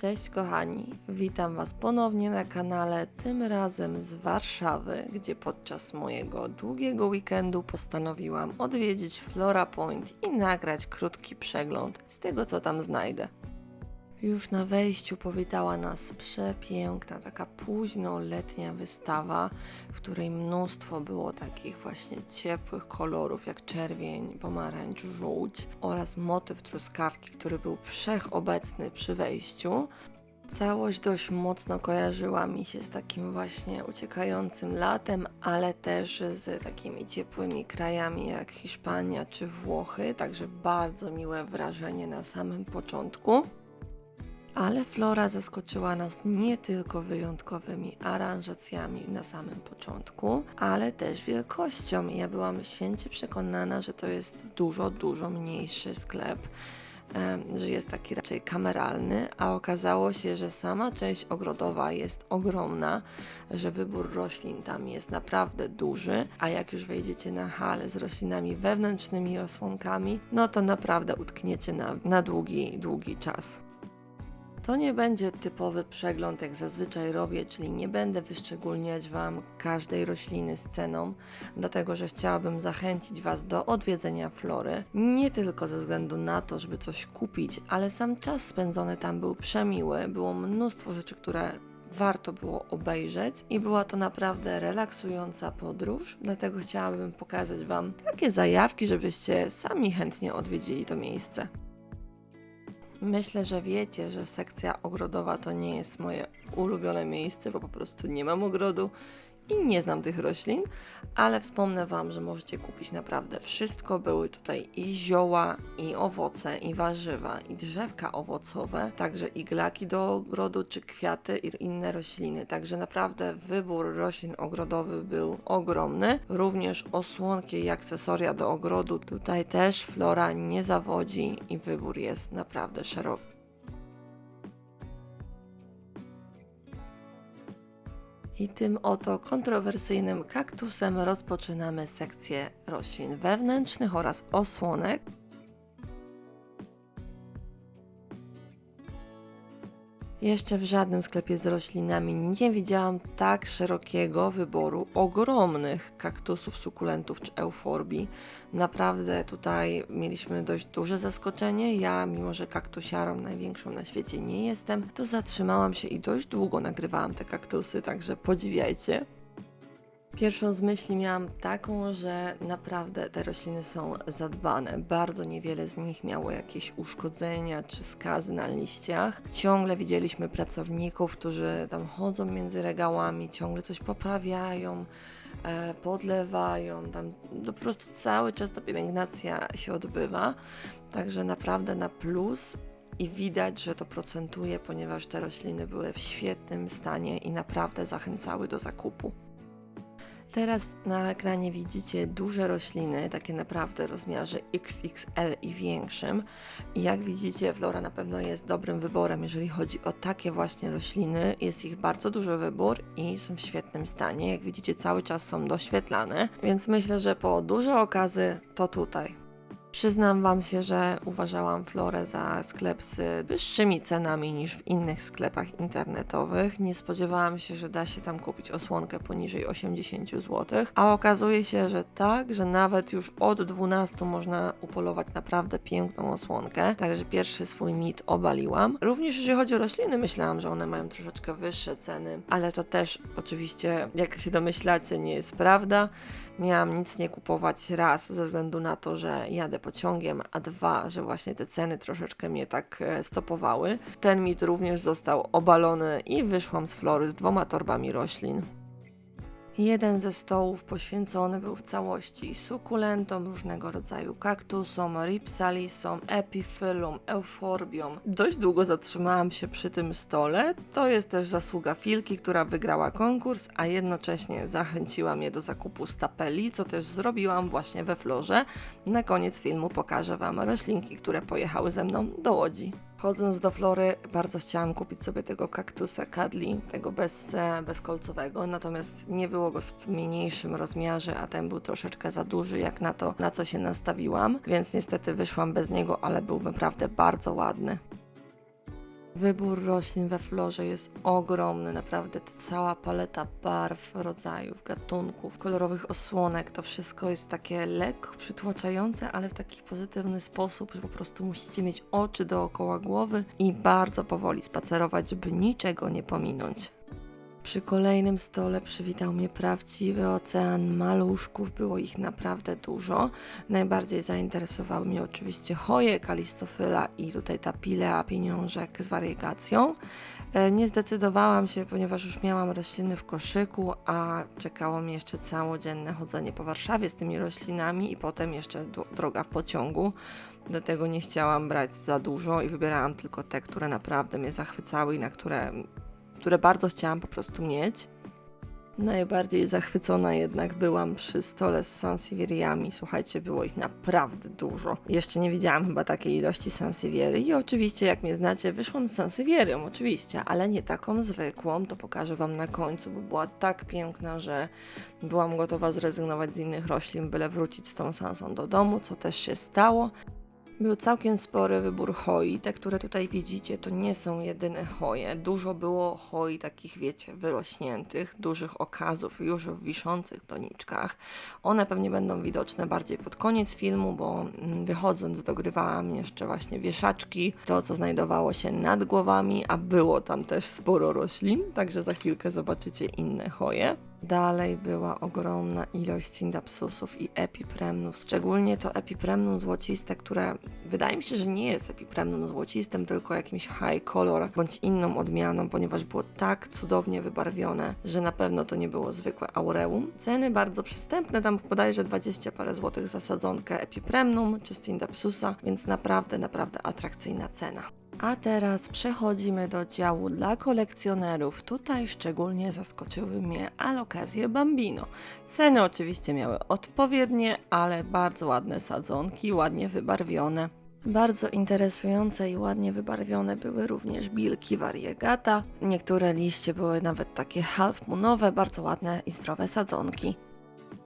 Cześć kochani, witam Was ponownie na kanale, tym razem z Warszawy, gdzie podczas mojego długiego weekendu postanowiłam odwiedzić Flora Point i nagrać krótki przegląd z tego co tam znajdę. Już na wejściu powitała nas przepiękna, taka późno letnia wystawa, w której mnóstwo było takich właśnie ciepłych kolorów jak czerwień, pomarańcz, żółć oraz motyw truskawki, który był wszechobecny przy wejściu. Całość dość mocno kojarzyła mi się z takim właśnie uciekającym latem, ale też z takimi ciepłymi krajami jak Hiszpania czy Włochy, także bardzo miłe wrażenie na samym początku. Ale Flora zaskoczyła nas nie tylko wyjątkowymi aranżacjami na samym początku, ale też wielkością. Ja byłam święcie przekonana, że to jest dużo, dużo mniejszy sklep, że jest taki raczej kameralny, a okazało się, że sama część ogrodowa jest ogromna, że wybór roślin tam jest naprawdę duży, a jak już wejdziecie na halę z roślinami wewnętrznymi i osłonkami, no to naprawdę utkniecie na, na długi, długi czas. To nie będzie typowy przegląd, jak zazwyczaj robię, czyli nie będę wyszczególniać Wam każdej rośliny z ceną, dlatego że chciałabym zachęcić Was do odwiedzenia flory. Nie tylko ze względu na to, żeby coś kupić, ale sam czas spędzony tam był przemiły. Było mnóstwo rzeczy, które warto było obejrzeć i była to naprawdę relaksująca podróż, dlatego chciałabym pokazać Wam takie zajawki, żebyście sami chętnie odwiedzili to miejsce. Myślę, że wiecie, że sekcja ogrodowa to nie jest moje ulubione miejsce, bo po prostu nie mam ogrodu i nie znam tych roślin, ale wspomnę Wam, że możecie kupić naprawdę wszystko. Były tutaj i zioła, i owoce, i warzywa, i drzewka owocowe, także iglaki do ogrodu, czy kwiaty i inne rośliny. Także naprawdę wybór roślin ogrodowych był ogromny. Również osłonki i akcesoria do ogrodu. Tutaj też flora nie zawodzi i wybór jest naprawdę szeroki. I tym oto kontrowersyjnym kaktusem rozpoczynamy sekcję roślin wewnętrznych oraz osłonek. Jeszcze w żadnym sklepie z roślinami nie widziałam tak szerokiego wyboru ogromnych kaktusów, sukulentów czy euforbii. Naprawdę tutaj mieliśmy dość duże zaskoczenie. Ja, mimo że kaktusiarą największą na świecie nie jestem, to zatrzymałam się i dość długo nagrywałam te kaktusy, także podziwiajcie. Pierwszą z myśli miałam taką, że naprawdę te rośliny są zadbane. Bardzo niewiele z nich miało jakieś uszkodzenia czy skazy na liściach. Ciągle widzieliśmy pracowników, którzy tam chodzą między regałami, ciągle coś poprawiają, e, podlewają. Tam po prostu cały czas ta pielęgnacja się odbywa. Także naprawdę na plus i widać, że to procentuje, ponieważ te rośliny były w świetnym stanie i naprawdę zachęcały do zakupu. Teraz na ekranie widzicie duże rośliny, takie naprawdę rozmiarze XXL i większym. I jak widzicie, Flora na pewno jest dobrym wyborem, jeżeli chodzi o takie właśnie rośliny. Jest ich bardzo duży wybór i są w świetnym stanie. Jak widzicie, cały czas są doświetlane, więc myślę, że po duże okazy to tutaj. Przyznam Wam się, że uważałam Florę za sklep z wyższymi cenami niż w innych sklepach internetowych. Nie spodziewałam się, że da się tam kupić osłonkę poniżej 80 zł, a okazuje się, że tak, że nawet już od 12 można upolować naprawdę piękną osłonkę. Także pierwszy swój mit obaliłam. Również jeżeli chodzi o rośliny, myślałam, że one mają troszeczkę wyższe ceny, ale to też oczywiście, jak się domyślacie, nie jest prawda. Miałam nic nie kupować raz ze względu na to, że jadę pociągiem, a dwa, że właśnie te ceny troszeczkę mnie tak e, stopowały. Ten mit również został obalony i wyszłam z flory z dwoma torbami roślin. Jeden ze stołów poświęcony był w całości sukulentom, różnego rodzaju kaktusom, ripsalisom, epifylum, euforbiom. Dość długo zatrzymałam się przy tym stole. To jest też zasługa Filki, która wygrała konkurs, a jednocześnie zachęciła mnie do zakupu stapeli, co też zrobiłam właśnie we florze. Na koniec filmu pokażę Wam roślinki, które pojechały ze mną do Łodzi. Chodząc do Flory, bardzo chciałam kupić sobie tego kaktusa Kadli, tego bez, e, bezkolcowego, natomiast nie było go w mniejszym rozmiarze, a ten był troszeczkę za duży, jak na to, na co się nastawiłam, więc niestety wyszłam bez niego, ale był naprawdę bardzo ładny. Wybór roślin we florze jest ogromny, naprawdę ta cała paleta barw, rodzajów, gatunków, kolorowych osłonek, to wszystko jest takie lekko przytłaczające, ale w taki pozytywny sposób, że po prostu musicie mieć oczy dookoła głowy i bardzo powoli spacerować, żeby niczego nie pominąć. Przy kolejnym stole przywitał mnie prawdziwy ocean maluszków, było ich naprawdę dużo. Najbardziej zainteresowały mnie oczywiście choje, kalistofyla i tutaj ta pilea pieniążek z wariegacją. E, Nie zdecydowałam się, ponieważ już miałam rośliny w koszyku, a czekało mnie jeszcze całodzienne chodzenie po Warszawie z tymi roślinami i potem jeszcze droga w pociągu. Dlatego nie chciałam brać za dużo i wybierałam tylko te, które naprawdę mnie zachwycały i na które które bardzo chciałam po prostu mieć. Najbardziej zachwycona jednak byłam przy stole z sansiewierami. Słuchajcie, było ich naprawdę dużo. Jeszcze nie widziałam chyba takiej ilości sansewiery i oczywiście, jak mnie znacie, wyszłam z sansiewierą, oczywiście, ale nie taką zwykłą. To pokażę Wam na końcu, bo była tak piękna, że byłam gotowa zrezygnować z innych roślin, byle wrócić z tą sansą do domu, co też się stało. Był całkiem spory wybór hoi. Te, które tutaj widzicie, to nie są jedyne hoje. Dużo było hoi takich, wiecie, wyrośniętych, dużych okazów, już w wiszących doniczkach. One pewnie będą widoczne bardziej pod koniec filmu, bo mm, wychodząc dogrywałam jeszcze właśnie wieszaczki, to co znajdowało się nad głowami, a było tam też sporo roślin, także za chwilkę zobaczycie inne hoje. Dalej była ogromna ilość syndapsusów i epipremnów, szczególnie to epipremnum złociste, które wydaje mi się, że nie jest epipremnum złocistym, tylko jakimś high color bądź inną odmianą, ponieważ było tak cudownie wybarwione, że na pewno to nie było zwykłe aureum. Ceny bardzo przystępne, tam bodajże 20 parę złotych za sadzonkę epipremnum czy syndapsusa, więc naprawdę, naprawdę atrakcyjna cena. A teraz przechodzimy do działu dla kolekcjonerów. Tutaj szczególnie zaskoczyły mnie alokazje Bambino. Ceny oczywiście miały odpowiednie, ale bardzo ładne sadzonki, ładnie wybarwione. Bardzo interesujące i ładnie wybarwione były również bilki variegata. Niektóre liście były nawet takie half moonowe, bardzo ładne i zdrowe sadzonki.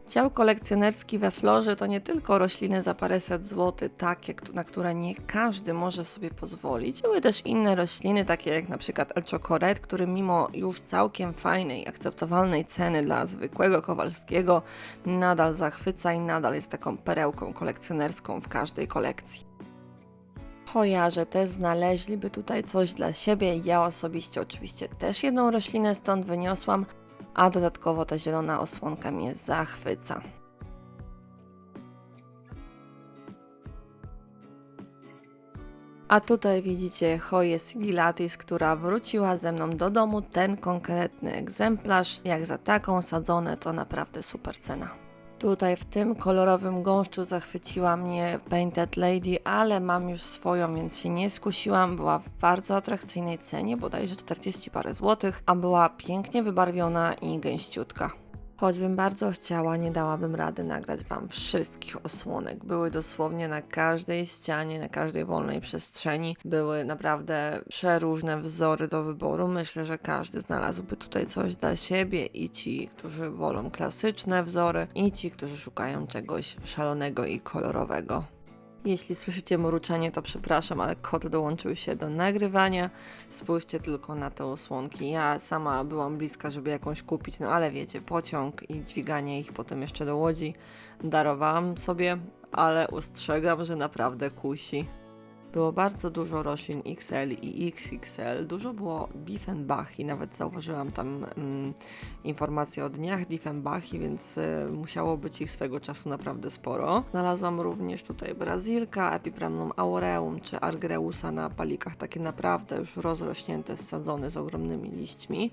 Dział kolekcjonerski we florze to nie tylko rośliny za paręset złotych, takie, na które nie każdy może sobie pozwolić. Były też inne rośliny, takie jak na przykład El Chocoret, który mimo już całkiem fajnej, akceptowalnej ceny dla zwykłego Kowalskiego nadal zachwyca i nadal jest taką perełką kolekcjonerską w każdej kolekcji. Hojarze też znaleźliby tutaj coś dla siebie. Ja osobiście oczywiście też jedną roślinę stąd wyniosłam, a dodatkowo ta zielona osłonka mnie zachwyca. A tutaj widzicie Hoję sigillatis, która wróciła ze mną do domu. Ten konkretny egzemplarz, jak za taką sadzone, to naprawdę super cena. Tutaj w tym kolorowym gąszczu zachwyciła mnie Painted Lady, ale mam już swoją, więc się nie skusiłam. Była w bardzo atrakcyjnej cenie, bodajże 40 parę złotych, a była pięknie wybarwiona i gęściutka. Choćbym bardzo chciała, nie dałabym rady nagrać Wam wszystkich osłonek. Były dosłownie na każdej ścianie, na każdej wolnej przestrzeni. Były naprawdę przeróżne wzory do wyboru. Myślę, że każdy znalazłby tutaj coś dla siebie i ci, którzy wolą klasyczne wzory, i ci, którzy szukają czegoś szalonego i kolorowego. Jeśli słyszycie mruczenie, to przepraszam, ale kot dołączył się do nagrywania. Spójrzcie tylko na te osłonki. Ja sama byłam bliska, żeby jakąś kupić, no ale wiecie, pociąg i dźwiganie ich potem jeszcze do łodzi darowałam sobie, ale ustrzegam, że naprawdę kusi. Było bardzo dużo roślin XL i XXL. Dużo było Diefenbachi, nawet zauważyłam tam mm, informacje o dniach Diefenbachi, więc y, musiało być ich swego czasu naprawdę sporo. Znalazłam również tutaj Brazylka, Epipremnum aureum czy Argreusa na palikach, takie naprawdę już rozrośnięte, sadzone z ogromnymi liśćmi.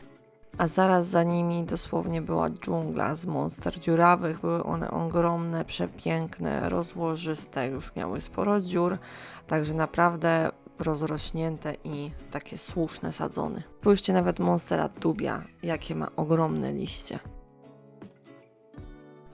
A zaraz za nimi dosłownie była dżungla z monster dziurawych. Były one ogromne, przepiękne, rozłożyste, już miały sporo dziur, także naprawdę rozrośnięte i takie słuszne sadzony. Spójrzcie nawet monstera dubia, jakie ma ogromne liście.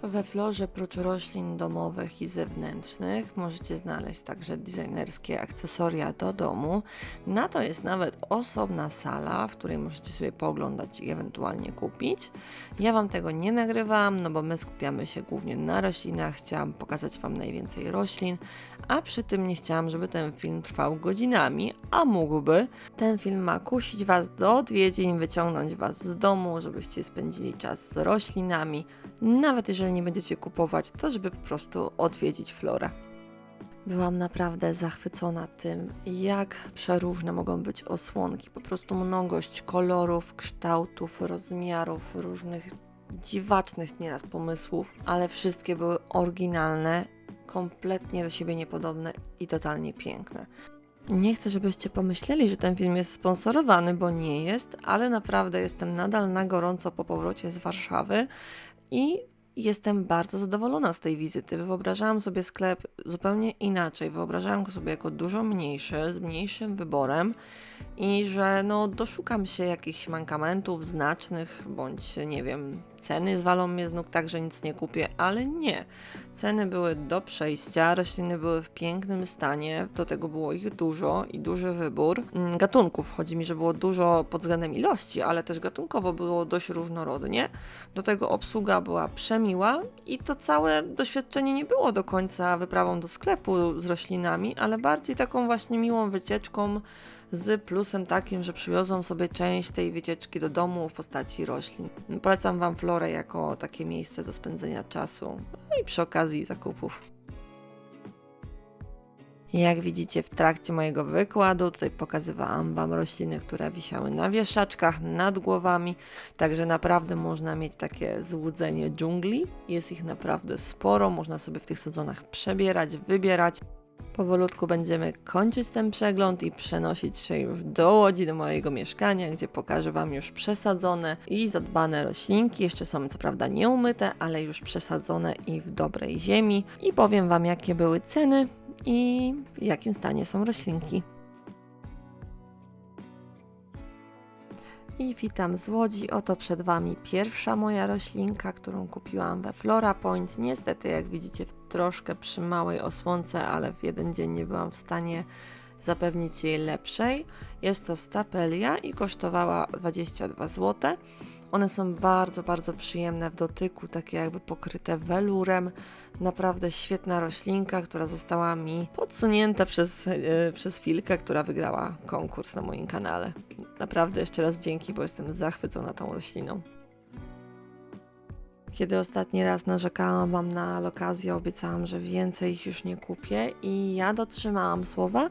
We florze prócz roślin domowych i zewnętrznych możecie znaleźć także designerskie akcesoria do domu. Na to jest nawet osobna sala, w której możecie sobie pooglądać i ewentualnie kupić. Ja Wam tego nie nagrywam, no bo my skupiamy się głównie na roślinach. Chciałam pokazać Wam najwięcej roślin, a przy tym nie chciałam, żeby ten film trwał godzinami, a mógłby. Ten film ma kusić Was do odwiedzin, wyciągnąć Was z domu, żebyście spędzili czas z roślinami, nawet jeżeli nie będziecie kupować, to żeby po prostu odwiedzić florę. Byłam naprawdę zachwycona tym, jak przeróżne mogą być osłonki. Po prostu mnogość kolorów, kształtów, rozmiarów, różnych dziwacznych nieraz pomysłów, ale wszystkie były oryginalne, kompletnie do siebie niepodobne i totalnie piękne. Nie chcę, żebyście pomyśleli, że ten film jest sponsorowany, bo nie jest, ale naprawdę jestem nadal na gorąco po powrocie z Warszawy i jestem bardzo zadowolona z tej wizyty. Wyobrażałam sobie sklep zupełnie inaczej. Wyobrażałam go sobie jako dużo mniejszy, z mniejszym wyborem i że no, doszukam się jakichś mankamentów znacznych, bądź nie wiem, ceny zwalą mnie z nóg tak, że nic nie kupię, ale nie. Ceny były do przejścia, rośliny były w pięknym stanie, do tego było ich dużo i duży wybór. Mm, Gatunków, chodzi mi, że było dużo pod względem ilości, ale też gatunkowo było dość różnorodnie. Do tego obsługa była przemiła i to całe doświadczenie nie było do końca wyprawą do sklepu z roślinami, ale bardziej taką właśnie miłą wycieczką z plusem takim, że przywiozłam sobie część tej wycieczki do domu w postaci roślin. Polecam Wam Florę jako takie miejsce do spędzenia czasu no i przy okazji zakupów. Jak widzicie w trakcie mojego wykładu, tutaj pokazywałam Wam rośliny, które wisiały na wieszaczkach nad głowami, także naprawdę można mieć takie złudzenie dżungli. Jest ich naprawdę sporo, można sobie w tych sezonach przebierać, wybierać. Powolutku będziemy kończyć ten przegląd i przenosić się już do Łodzi, do mojego mieszkania, gdzie pokażę Wam już przesadzone i zadbane roślinki. Jeszcze są co prawda nieumyte, ale już przesadzone i w dobrej ziemi. I powiem Wam, jakie były ceny i w jakim stanie są roślinki. I witam z Łodzi. Oto przed Wami pierwsza moja roślinka, którą kupiłam we Flora Point. Niestety, jak widzicie, w troszkę przy małej osłonce, ale w jeden dzień nie byłam w stanie zapewnić jej lepszej. Jest to stapelia i kosztowała 22 zł. One są bardzo, bardzo przyjemne w dotyku, takie jakby pokryte welurem. Naprawdę świetna roślinka, która została mi podsunięta przez, yy, przez Filkę, która wygrała konkurs na moim kanale. Naprawdę jeszcze raz dzięki, bo jestem zachwycona tą rośliną. Kiedy ostatni raz narzekałam Wam na okazję, obiecałam, że więcej ich już nie kupię i ja dotrzymałam słowa,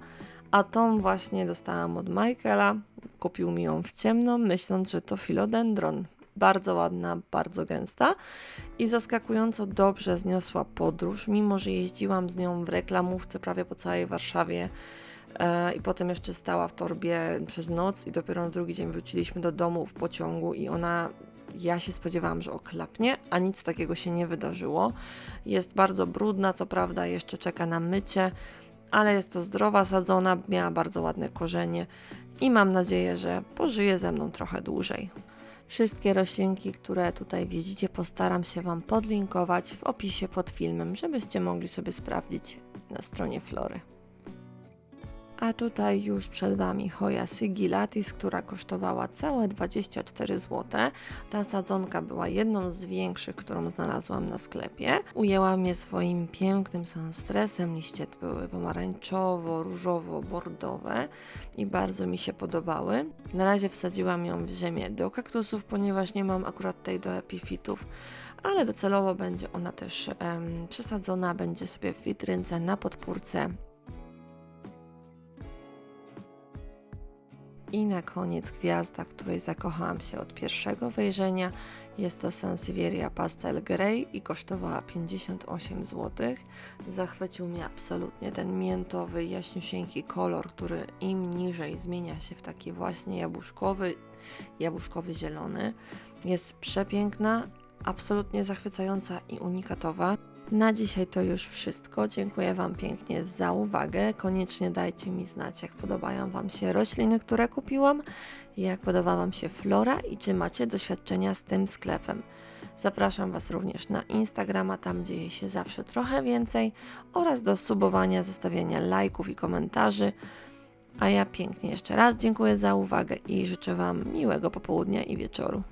a tą właśnie dostałam od Michaela. Kupił mi ją w ciemno, myśląc, że to filodendron. Bardzo ładna, bardzo gęsta i zaskakująco dobrze zniosła podróż, mimo że jeździłam z nią w reklamówce prawie po całej Warszawie e, i potem jeszcze stała w torbie przez noc i dopiero na drugi dzień wróciliśmy do domu w pociągu i ona ja się spodziewałam, że oklapnie, a nic takiego się nie wydarzyło. Jest bardzo brudna, co prawda, jeszcze czeka na mycie, ale jest to zdrowa sadzona, miała bardzo ładne korzenie i mam nadzieję, że pożyje ze mną trochę dłużej. Wszystkie roślinki, które tutaj widzicie, postaram się Wam podlinkować w opisie pod filmem, żebyście mogli sobie sprawdzić na stronie Flory. A tutaj już przed Wami Hoja sigillatis, która kosztowała całe 24 zł. Ta sadzonka była jedną z większych, którą znalazłam na sklepie. Ujęłam je swoim pięknym sunstresem. Liście były pomarańczowo, różowo, bordowe i bardzo mi się podobały. Na razie wsadziłam ją w ziemię do kaktusów, ponieważ nie mam akurat tej do epifitów ale docelowo będzie ona też przesadzona, będzie sobie w witrynce na podpórce I na koniec gwiazda, w której zakochałam się od pierwszego wejrzenia. Jest to Sansevieria Pastel Grey i kosztowała 58 zł. Zachwycił mnie absolutnie ten miętowy, jaśniusieńki kolor, który im niżej zmienia się w taki właśnie jabłuszkowy, jabłuszkowy zielony. Jest przepiękna, absolutnie zachwycająca i unikatowa. Na dzisiaj to już wszystko. Dziękuję Wam pięknie za uwagę. Koniecznie dajcie mi znać, jak podobają Wam się rośliny, które kupiłam, jak podoba Wam się flora i czy macie doświadczenia z tym sklepem. Zapraszam Was również na Instagrama, tam dzieje się zawsze trochę więcej, oraz do subowania, zostawiania lajków i komentarzy. A ja pięknie jeszcze raz dziękuję za uwagę i życzę Wam miłego popołudnia i wieczoru.